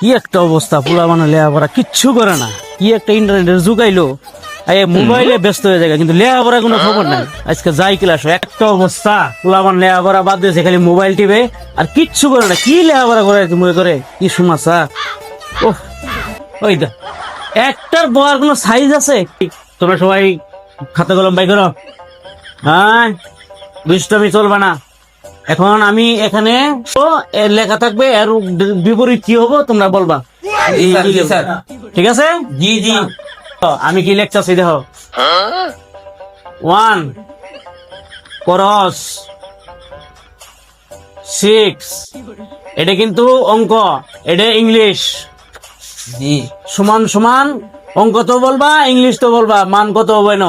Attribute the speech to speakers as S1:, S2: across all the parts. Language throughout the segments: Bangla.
S1: কি একটা অবস্থা পোলা মানে লেখাপড়া কিচ্ছু করে না। কি একটা ইন্টারনেটের যুগাইলো এই মোবাইলে ব্যস্ত হয়ে যায়, কিন্তু লেখাপড়া কোনো খবর নাই। আজকে যাই ক্লাস একটা অবস্থা পোলা মানে লেখাপড়া বাদ দিয়েছে, খালি মোবাইল টিপে, আর কিচ্ছু করে না। কি লেখাপড়া করে মনে করে কি সুমাসা ওহ ওই দা, একটার বয়ার কোনো সাইজ আছে? তোমরা সবাই খাতা কলম বাই করো। হ্যাঁ দুষ্টমি চলবে না। এখন আমি এখানে লেখা থাকবে এর বিপরীত কি হব তোমরা বলবা। ঠিক আছে?
S2: জি জি।
S1: আমি কি লেখতেছি দেখো। ওয়ান করস সিক্স এটা কিন্তু অঙ্ক এটা ইংলিশ সমান সমান অঙ্ক তো বলবা ইংলিশ তো বলবা মান কত হবে না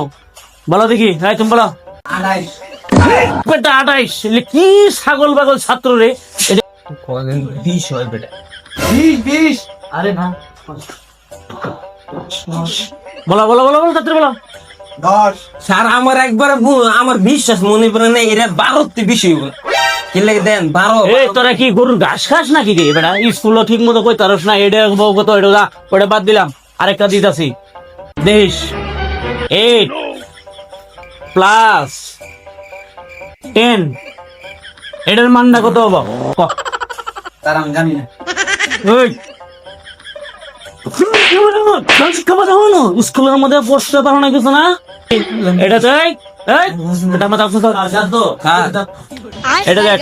S1: বলো দেখি হ্যাঁ তুমি বলো বেটা আঠাইশ। এলে কি ছাগল বাগল ছাত্র রে? এটা
S2: কদিন? বিশ হয় বেটা।
S1: আরে না। বলো বলো বলো বলো ছাত্র বলো।
S2: স্যার আমার একবার আমার বিশ্বাস মনে পড়ে না এরা বারোতে বেশি হইব। কি লাগে দেন বারো
S1: এই তোরা কি গরুর ঘাস খাস নাকি রে বেটা স্কুলও ঠিক মতো কই তারস না এটা বউ কত এটা যা, ওটা বাদ দিলাম। আরেকটা দিতাছি। দেশ এইট প্লাস টেন। এটার মানটা কত হব?
S2: তার আমি জানি না।
S1: ওই। স্কুলের মধ্যে পড়তে পারো না কিছু না? এটা তাই এটা আমার
S2: হ্যাঁ।
S1: এটা দেখ।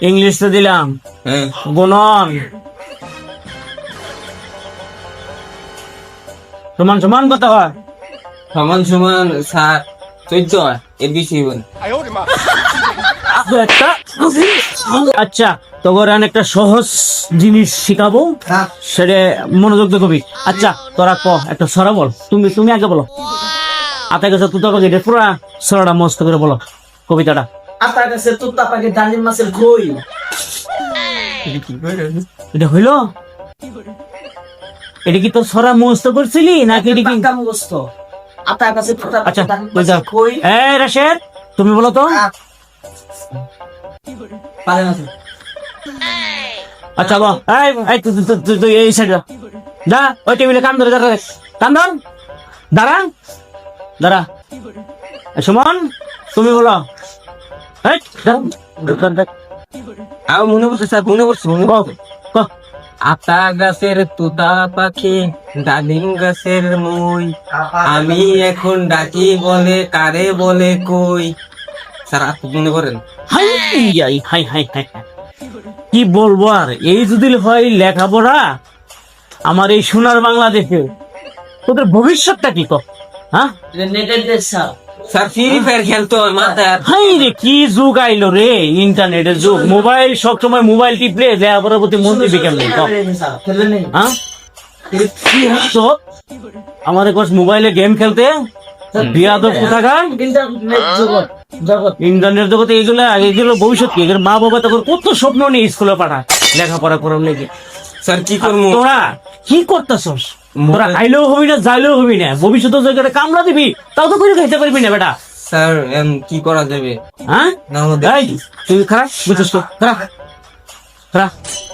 S1: ইংলিশে দিলাম।
S2: হ্যাঁ।
S1: গুণন। সমান সমান কত হয়?
S2: সমান সমান স্যার চোদ্দ হয় এর বেশি
S1: একটা আচ্ছা তোর একটা সহজ জিনিস শিখাবো। সেটা মনোযোগ দিয়ে কবি। আচ্ছা তোরা ক একটা সরা বল। তুমি তুমি আগে বলো। আতা গেছে তুই তো এটা পুরো সরাটা মস্ত করে বলো কবিতাটা।
S3: আপনার কাছে তুত্তা পাখি ডালিম মাছের কই
S1: এটা হইল? এটা কি তোর সরা মস্ত করছিলি নাকি এটা কি
S3: মুখস্থ। আপনার কাছে
S1: আচ্ছা
S3: কই?
S1: এই রাশেদ তুমি বলো তো।
S3: পারে না
S1: আচ্ছা বল। এই এই তুই তুই- তুই তুই এই সাইড যা। ওই টেবিলে কান ধরে দাঁড়া ধর। দাঁড়া। দাঁড়া। সুমন তুমি বলো। এই দাঁড়া, দাঁড়া, দাঁড়া।
S2: মনে স্যার মনে পড়ছে মনে
S1: ক,
S2: পড়ছে।
S1: ক।
S2: আতা গাছের তুতা পাখি ডালিম গাছের মই। আমি এখন ডাকি বলে কারে বলে কই? স্যার আপনি মনে করেন?
S1: হাই হাই হাই হাই হাই হাই। কি বলব আর? এই যদি হয় লেখাপড়া আমার এই সোনার বাংলাদেশে তোদের ভবিষ্যৎটা কি কর হ্যাঁ?
S3: নেটের দেশ স্যার
S2: স্যার ফ্রি ফায়ার খেলতো আমার
S1: হাই রে কি যুগ আইলো রে ইন্টারনেটের যুগ। মোবাইল সব সময় মোবাইল টিপলে মন দিবি কেমন?
S3: নেই
S1: হ্যাঁ? মোবাইলে গেম খেলতে বিয়াদব কোথাকার
S3: ইন্টারনেট
S1: জগতে এগুলো এগুলো ভবিষ্যৎ কি? মা বাবা তখন কত স্বপ্ন নিয়ে স্কুলে পাঠায় লেখাপড়া করার লেগে
S2: স্যার কি করব?
S1: তোরা কি করতেছস? তোরা খাইলেও হবি না যাইলেও হবি না। ভবিষ্যতে জায়গাটা কামলা দিবি তাও তো করে খাইতে পারবি না বেটা।
S2: স্যার এম, কি করা যাবে?
S1: হ্যাঁ? এই তুই খারাপ বুঝছিস তো? খারাপ খারাপ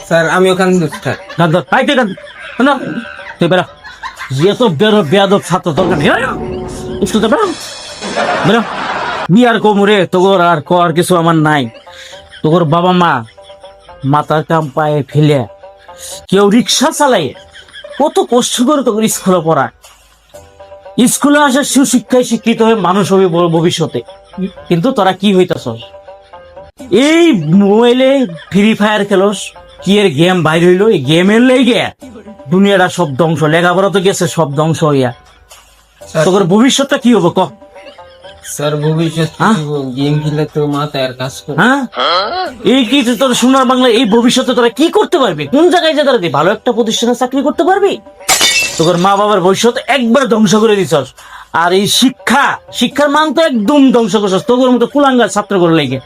S2: স্যার আমি ওখানে স্যার।
S1: গান ধর পাই তুই গান না তুই বেরা। যে তো বেরো বেয়াদব ছাত্র দরকার নেই একটু তো বেরো। বেরো। বিয়ার কোমরে তোর আর কর কিছু আমার নাই। তোর বাবা মা মাথার কাম পায়ে ফেলে কেউ রিক্সা চালায়। কত কষ্ট করে তখন স্কুলে পড়া স্কুলে আসা সুশিক্ষায় শিক্ষিত হয়ে মানুষ হবে ভবিষ্যতে। কিন্তু তোরা কি হইতাছ এই মোবাইলে ফ্রি ফায়ার খেলোস কি এর গেম বাইর হইল? এই গেমের লেগে দুনিয়াটা সব ধ্বংস লেখাপড়া তো গেছে সব ধ্বংস হইয়া। তোর ভবিষ্যৎটা কি হবে ক?
S2: স্যার ভবিষ্যৎ
S1: হ্যাঁ?
S2: গেম খেলে তো মাথায় আর কাজ করে।
S1: হ্যাঁ? এই কি তোর সোনার বাংলা এই ভবিষ্যতে তোরা কি করতে পারবি? কোন জায়গায় যে দাঁড়াবি ভালো একটা প্রতিষ্ঠানে চাকরি করতে পারবি? তোর মা বাবার ভবিষ্যৎ একবার ধ্বংস করে দিছস। আর এই শিক্ষা শিক্ষার মান তো একদম ধ্বংস করছস। তোর মতো কুলাঙ্গার ছাত্র করে লেগে।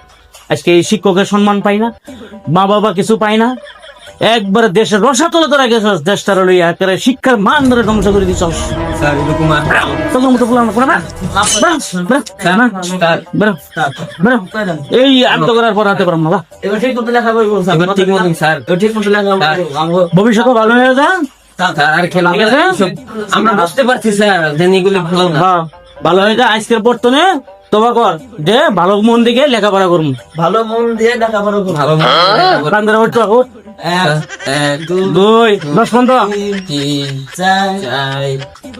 S1: আজকে এই শিক্ষকের সম্মান পাই না মা বাবা কিছু পায় না। একবারে দেশের রসা তোলে তোরা গেছস দেশটার লইয়া একেবারে শিক্ষার মান ধরে ধ্বংস করে দিছস
S2: স্যার এরকম আর
S1: তোকে মতো বললাম না
S2: স্যার স্যার।
S1: এই আমি তো করার পর হাতে পারলাম না
S3: এবার ঠিক মতো লেখা
S2: এবার ঠিক স্যার।
S3: ঠিক মতো লেখা
S1: ভবিষ্যতে ভালো হয়ে যা
S2: স্যার আর খেলা আমরা বুঝতে পারছি স্যার যে এগুলো ভালো না।
S1: হ্যাঁ ভালো হয়ে যা আজকের বর্তনে। তোমা কর যে ভালো মন দিকে লেখাপড়া করুন
S3: ভালো মন দিয়ে লেখা পড়া করো
S2: ভালো
S1: উঠ।
S3: এক
S2: দুই
S1: দশ পনেরো
S2: তিন
S3: চার
S2: চার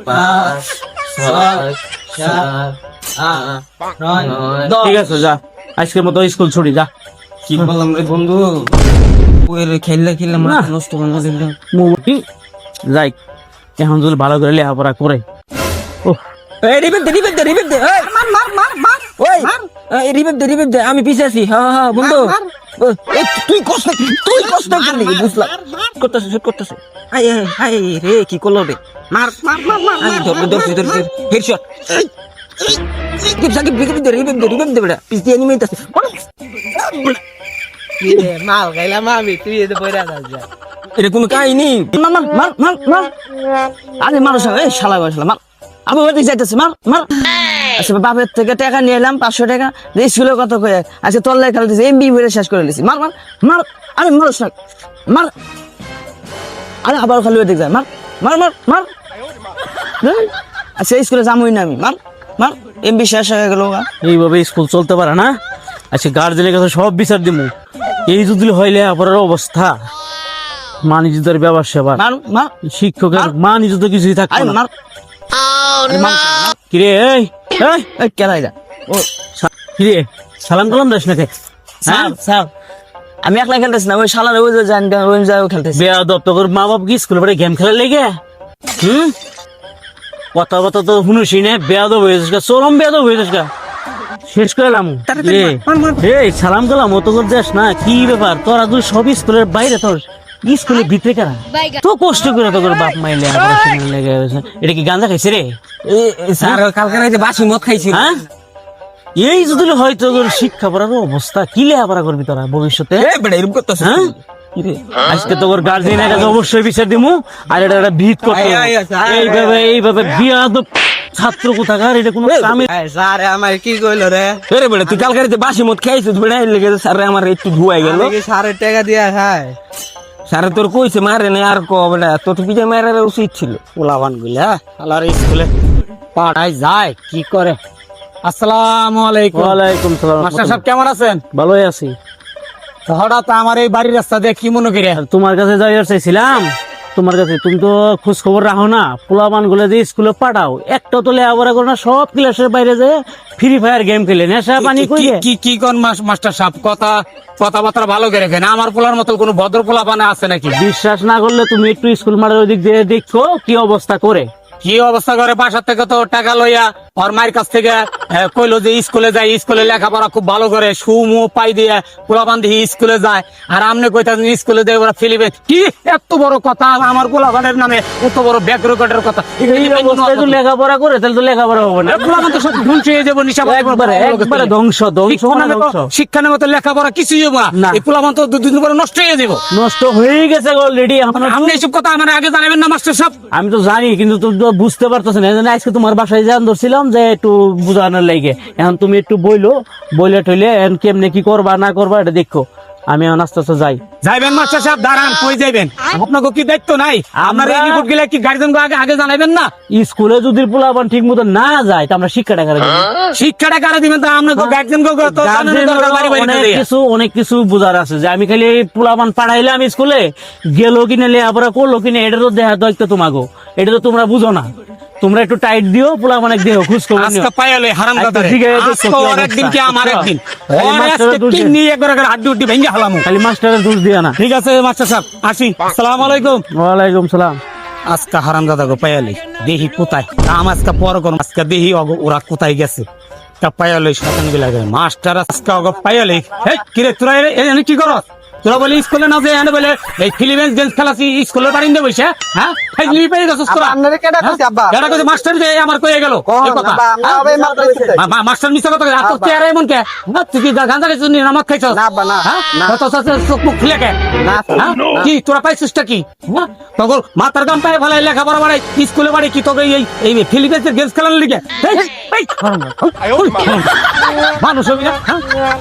S2: পাঁচ ছয় সাত আট
S3: নয়
S2: নয়।
S1: ঠিক আছে যা আজকের মতো স্কুল ছুটি যা
S2: কি বললাম রে বন্ধু ওই খেললে খেললে মাথা নষ্ট করে দিল
S1: মোমোটি যাই এখন যদি ভালো করে লেখাপড়া করে ও
S2: এই রিবেট দে দে রিবেট দে মার মার মার মার ওই এই রিবেট দে রিবেট দে আমি পিছে আছি হ্যাঁ হ্যাঁ বন্ধু তুই কষ্ট তুই কষ্ট করলি বুঝলাম করতেছে শুট করতেছে। আই রে কি করল রে মার মার মার মার ধরবে ধরবে হেডশট। সাকিব সাকিব রিবেট দে রিবেট দে রিবেট দে বেটা। পিছ দিয়ে নিয়ে যাচ্ছে
S3: মাল গাইলাম আমি তুই এতে পয়রা যা।
S2: এটা কোনো কাহিনী?
S3: মার মার মার মার মার। আরে মারো সব এই শালা গো শালা মার। আবু বাড়ি যাইতেছে মার মার। আচ্ছা বাপের থেকে টাকা নিয়ে এলাম পাঁচশো টাকা। স্কুলে কত কয়ে আজকে তোর লাই খেলতেছে এমবি বলে শেষ করে নিয়েছি মার মার মার আরে মারো সব মার। আরে আবার খালি যায়। মার মার মার মার। আচ্ছা স্কুলে যামই না আমি। মার মার এমবি শেষ হয়ে গেল।
S1: এইভাবে স্কুল চলতে পারে না? আচ্ছা গার্জেনের কাছে সব বিচার দিমু। এই যদি হইলে আপনার অবস্থা। মান ইজ্জতের ব্যবহার সেবার
S3: মার
S1: শিক্ষকের মান ইজ্জত কিছুই থাকবে
S3: আরে
S1: না। কিরে এই? সালাম কালাম দাস নাকি?
S3: স্যার স্যার আমি একলা খেলতেছি না ওই শালার ওই জান খেলতেছি।
S1: বেয়া দপ্তর মা বাপ কি স্কুলে পড়ে গেম খেলার লেগে? হুম? কথা কথা তো শুনুছি না বেয়াদব হয়েছিস গা চরম বেয়াদব হয়েছিস গা। শেষ করলাম এই সালাম কালাম অত করে যাস না কি ব্যাপার? তোরা তুই সব স্কুলের বাইরে তোর? স্কুলের ভিতরে কারা? তো কষ্ট করে তোর বাপ মাইলে এটা কি গাঁজা খাইছে রে?
S2: স্যার কালকে রাতে বাসি মদ খাইছি
S1: হ্যাঁ? এই যদি হয়তো তোর শিক্ষা পড়ার অবস্থা। কি লেখাপড়া করবি তোরা ভবিষ্যতে?
S2: এরকম করতেছে
S1: হ্যাঁ? আজকে তোর গার্জিয়ানের কাছে অবশ্যই বিচার দিমু। আর এটা একটা ভিত করতে এইভাবে এইভাবে বিয়াদ ছাত্র কোথাকার? এটা কোনো কামে
S3: স্যার আমার কি কইলো রে?
S2: আরে বেটা তুই কালকে বাসি মদ খাইছিস বেটা লেগে স্যার আমার একটু ধুয়াই গেল।
S3: সারের টাকা দিয়া খায়
S2: স্যার তোর কইছে মারে না আর কবে তোর মারার উচিত ছিল।
S3: পোলাবানগুলা আলার স্কুলে পাড়ায় যায় কি করে? আসসালামু আলাইকুম।
S1: ওয়ালাইকুম সালাম।
S3: মাস্টার সাহেব কেমন আছেন?
S1: ভালোই আছি।
S3: হঠাৎ আমার এই বাড়ির রাস্তা দিয়ে কি মনে করি?
S1: তোমার কাছে যাই চাইছিলাম। তোমার কাছে তুমি তো খোঁজ খবর রাখো না। পোলাবানগুলো যে স্কুলে পাঠাও একটা তো লেখাপড়া করো না সব ক্লাসের বাইরে যে ফ্রি ফায়ার গেম খেলে। নেশা পানি
S4: কি-
S1: কইরে
S4: কি কি কোন মাস- মাস্টার সাহেব কথা কথাবার্তা ভালো করে কেন। আমার পোলার মতো কোনো ভদ্র পোলা পানে আছে নাকি?
S1: বিশ্বাস না করলে তুমি একটু স্কুল মাঠের ওই দিক দিয়ে দেখো কি অবস্থা করে।
S4: কি অবস্থা করে? বাসার থেকে তো টাকা লইয়া ওর মায়ের কাছ থেকে কইলো যে স্কুলে যাই স্কুলে লেখাপড়া খুব ভালো করে সুমু পাই দিয়ে পোলাপান দিয়ে স্কুলে যায়। আর আমনে কইতাছেন স্কুলে দিয়ে ওরা ফিলিবে কি? এত বড় কথা আমার পোলাপানের নামে এত বড় ব্যাক রেকর্ডের কথা।
S1: এই লেখাপড়া করে তাহলে তো লেখাপড়া হবে না।
S4: পোলাপান তো সব ধ্বংস হয়ে যাব নিশা
S1: একবারে একবারে ধ্বংস ধ্বংস
S4: শিক্ষা
S1: মানে
S4: নামে তো-
S1: ধ্বংস।
S4: শিক্ষা নামে তো লেখাপড়া কিছুই হব
S1: না।
S4: এই পোলাপান তো দুদিন পরে নষ্ট হয়ে যাব।
S1: নষ্ট হয়ে গেছে অলরেডি
S4: আপনি এইসব কথা আমার আগে জানাবেন না মাস্টার সাহেব?
S1: আমি তো জানি কিন্তু তুমি তো বুঝতে পারতেছ না। এই আজকে তোমার বাসায় যান ধরছিলাম। যে একটু বুঝানোর লাগে। এখন তুমি একটু বইলো বইলে টইলে এখন কেমনে কি করবা না করবা এটা দেখো। আমি এখন আস্তে আস্তে যাই।
S4: যাইবেন মাস্টার সাহেব দাঁড়ান কই যাইবেন? আপনাকে কি দায়িত্ব নাই? আপনার এই রিপোর্ট গেলে কি গার্জেন আগে আগে জানাবেন না?
S1: স্কুলে যদি পোলাপান ঠিক মতো না যায় তো আমরা
S4: শিক্ষাটা কারা দিবেন? তা আপনাকে গার্জেন তো জানানো দরকার বাড়ি বাড়িতে
S1: অনেক কিছু অনেক কিছু বুঝার আছে। যে আমি খালি পোলাপান আমি স্কুলে গেলো কিনে লেখাপড়া করল কিনে এটা তো দেখা দায়িত্ব তোমাকে এটা তো তোমরা বুঝো না। তোমরা একটু টাইট দিও পোলাপান এক দিও খুশ
S4: আজকে হারাম
S1: আচ্ছা, ঠিক আছে,
S4: আজকে ওর একদিন কি আমার
S1: আচ্ছা।
S4: একদিন?
S1: খালি
S4: ওর
S1: মাস্টারের
S4: আজকে
S1: দোষ
S4: তিন
S1: দিয়ে।
S4: নিয়ে একবার করে হাড্ডি উড্ডি ভেঙে হালামু।
S1: খালি মাস্টারের দোষ দিও না।
S4: ঠিক আছে মাস্টার সাহেব আসি। আসসালামু আলাইকুম।
S1: ওয়ালাইকুম সালাম।
S4: আজকে হারাম দাদা গো পায়ালি দেখি কোথায়? কাম আজকে পর করুন। আজকে অগো- ওরা কোথায় গেছে? তা পায়ালি শতানগুলা। মাস্টার আজকে অগো পায়ালি হেই কিরে তোরা এনে কি করস? তোরা বলে স্কুলে না যে এনে বলে এই ফিলিপিন্স গেমস খেলাছি স্কুলের বারিন্দে বসে হ্যাঁ? ফাইজলি পেয়ে গেছিস তোরা।
S5: আপনারে কেডা কইছে, আব্বা?
S4: হ্যাঁ? কেডা কইছে? মাস্টার যে আমার কইয়ে গেল এই কথা। হ্যাঁ?
S5: এই মাত্র
S4: মা- মাস্টার মিছা কথা আর তোর চেহারা এমন কে? না, তুই কি গাঁজা খাইছিস নি? নামাক খাইছিস?
S5: না, আব্বা, না,
S4: হ্যাঁ?
S5: না।
S4: তো সাথে চোখ মুখ খুলে কে?
S5: না,
S4: হ্যাঁ? কি তোরা পাইছিসটা কি? হ্যাঁ? তখন মাথার গাম পায়ে ফেলাই লেখাপড়া বাড়াই স্কুলে বাড়ি কি তোকে এই এই ফিলিপিন্সের গেমস খেলার লিগে? এই, এই, মানুষ হবি না? হ্যাঁ?